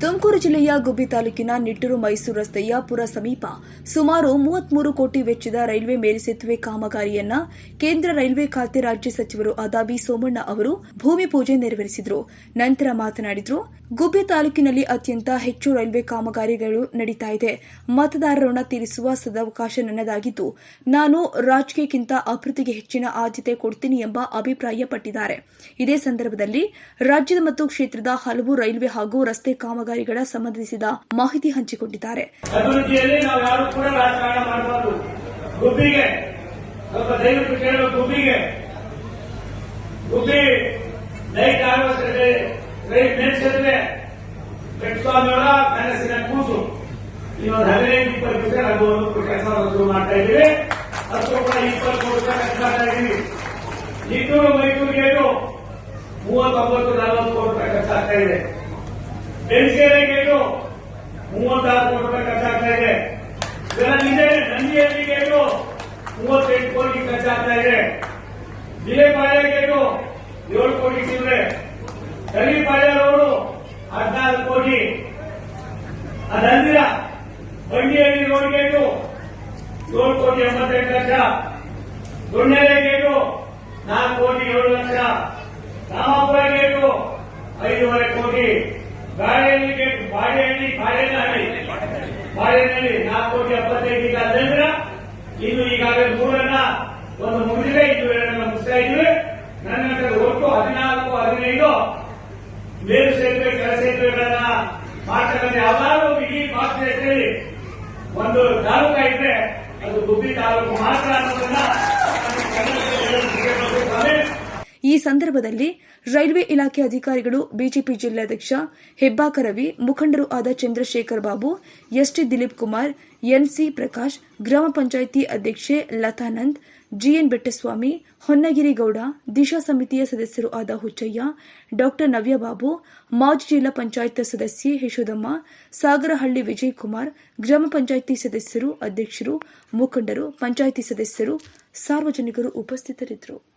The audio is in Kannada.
ತುಮಕೂರು ಜಿಲ್ಲೆಯ ಗುಬ್ಬಿ ತಾಲೂಕಿನ ನಿಟ್ಟೂರು ಮೈಸೂರು ರಸ್ತೆಯ ಪುರ ಸಮೀಪ ಸುಮಾರು ಮೂವತ್ಮೂರು ಕೋಟಿ ವೆಚ್ಚದ ರೈಲ್ವೆ ಮೇಲ್ಸೇತುವೆ ಕಾಮಗಾರಿಯನ್ನ ಕೇಂದ್ರ ರೈಲ್ವೆ ಖಾತೆ ರಾಜ್ಯ ಸಚಿವರು ಅದಾಬಿ ಸೋಮಣ್ಣ ಅವರು ಭೂಮಿ ಪೂಜೆ ನೆರವೇರಿಸಿದರು. ನಂತರ ಮಾತನಾಡಿದರು ಗುಬ್ಬಿ ತಾಲೂಕಿನಲ್ಲಿ ಅತ್ಯಂತ ಹೆಚ್ಚು ರೈಲ್ವೆ ಕಾಮಗಾರಿಗಳು ನಡೀತಾ ಇದೆ. ಮತದಾರರ ಋಣ ತೀರಿಸುವ ಸದಾವಕಾಶ ನನ್ನದಾಗಿದ್ದು, ನಾನು ರಾಜಕೀಯಕ್ಕಿಂತ ಅಭಿವೃದ್ಧಿಗೆ ಹೆಚ್ಚಿನ ಆದ್ಯತೆ ಕೊಡ್ತೀನಿ ಎಂಬ ಅಭಿಪ್ರಾಯಪಟ್ಟಿದ್ದಾರೆ. ಇದೇ ಸಂದರ್ಭದಲ್ಲಿ ರಾಜ್ಯದ ಮತ್ತು ಕ್ಷೇತ್ರದ ಹಲವು ರೈಲ್ವೆ ಹಾಗೂ ರಸ್ತೆ ಕಾಮಗಾರಿಗಳ ಸಂಬಂಧಿಸಿದ ಮಾಹಿತಿ ಹಂಚಿಕೊಂಡಿದ್ದಾರೆ. ಗುಬ್ಬಿಗೆ ನೆಲೆಸಿದ್ರೆ ಬೆಟ್ಟಸ್ವಾಮಿಯವರ ಕನಸಿನ ಕೂಸು. ಇನ್ನೊಂದು ಹದಿನೈದು, ಇಪ್ಪತ್ತು ದಿವಸ ನಾವು ಕೆಲಸ ರದ್ದು ಮಾಡ್ತಾ ಇದ್ದೀವಿ. ಹತ್ತು ರೂಪಾಯಿ ಇಪ್ಪತ್ತು ಕೋಟಿ ರೂಪಾಯಿ ಖರ್ಚು ಮಾಡ್ತಾ ಇದ್ದೀವಿ. ನಿಟ್ಟೂರು ಮೈಸೂರು ಗೇಟು ಮೂವತ್ತೊಂಬತ್ತು, ನಲವತ್ತು ಕೋಟಿ ರೂಪಾಯಿ ಖರ್ಚಾಗ್ತಾ ಇದೆ. ಬೆಳ್ಗೆರೆ ಗೇಟು ಮೂವತ್ತಾರು ಕೋಟಿ ರೂಪಾಯಿ ಖರ್ಚಾಗ್ತಾ ಇದೆ. ಇದರ ನಂದಿಹಳ್ಳಿ ಗೇಟು ಮೂವತ್ತೆಂಟು ಕೋಟಿ ಖರ್ಚಾಗ್ತಾ ಇದೆ. ಬಿಲೆಪಾಳ್ಯ ಗೇಟು ಏಳು ಕೋಟಿ ಚಿಲ್ಲರೆ. ಕರಿಪಾಳ್ಯ ರೋಡು ಹದಿನಾಲ್ಕು ಕೋಟಿ. ಅದಂದಿರ ಬಂಡಿಹಳ್ಳಿ ರೋಡ್ ಗೇಟು, ಏಳು ಕೋಟಿ ಎಂಬತ್ತೆಂಟು ಲಕ್ಷ. ದೊಣ್ಣೆಲೆ ಗೇಟು, ನಾಲ್ಕು ಕೋಟಿ ಏಳು ಲಕ್ಷ. ರಾಮಾಪುರ ಗೇಟು, ಐದೂವರೆ ಕೋಟಿ. ಬಾಳೆಹಳ್ಳಿ ಗೇಟ್, ಬಾಳೆಹಳ್ಳಿ ಬಾಳೆಹಳ್ಳಿ. ಬಾಳೆಹಳ್ಳಿ ನಾಲ್ಕು ಕೋಟಿ ಎಪ್ಪತ್ತೈದು ಈಗ. ಅದಂದ್ರ ಇನ್ನು ಈಗಾಗಲೇ ಮೂರನ್ನ, ಒಂದು ಮೇಲು ಸೇತುವೆ ಕೆಳ ಸೇತುವೆಗಳನ್ನ ಮಾಡ್ತಕ್ಕಂಥ ಯಾವ್ದಾದ್ರು ಇಡೀ ಭಾರತ ದೇಶದಲ್ಲಿ ಒಂದು ತಾಲೂಕ ಇದ್ರೆ ಅದು ಗುಬ್ಬಿ ತಾಲೂಕು ಮಾತ್ರ ಅನ್ನೋದನ್ನ ಈ ಸಂದರ್ಭದಲ್ಲಿ ರೈಲ್ವೆ ಇಲಾಖೆ ಅಧಿಕಾರಿಗಳು ಬಿಜೆಪಿ ಜಿಲ್ಲಾಧ್ಯಕ್ಷ ಹೆಬ್ಬಾಕ ರವಿ, ಮುಖಂಡರು ಆದ Chandrashekhar Babu, S T Dilip Kumar, N C Prakash, ಗ್ರಾಮ ಪಂಚಾಯಿತಿ ಅಧ್ಯಕ್ಷೆ ಲತಾನಂದ್, ಜಿಎನ್ ಬೆಟ್ಟಸ್ವಾಮಿ, ಹೊನ್ನಗಿರಿ ಗೌಡ, ದಿಶಾ ಸಮಿತಿಯ ಸದಸ್ಯರು ಆದ ಹುಚ್ಚಯ್ಯ, ಡಾಕ್ಟರ್ ನವ್ಯಬಾಬು ಮಾಜಿ ಜಿಲ್ಲಾ ಪಂಚಾಯತ್ ಸದಸ್ಯೆ ಯಶೋದಮ್ಮ, ಸಾಗರಹಳ್ಳಿ ವಿಜಯ್ ಕುಮಾರ್, ಗ್ರಾಮ ಪಂಚಾಯಿತಿ ಸದಸ್ಯರು, ಅಧ್ಯಕ್ಷರು, ಮುಖಂಡರು, ಪಂಚಾಯಿತಿ ಸದಸ್ಯರು, ಸಾರ್ವಜನಿಕರು ಉಪಸ್ಥಿತರಿದ್ದರು.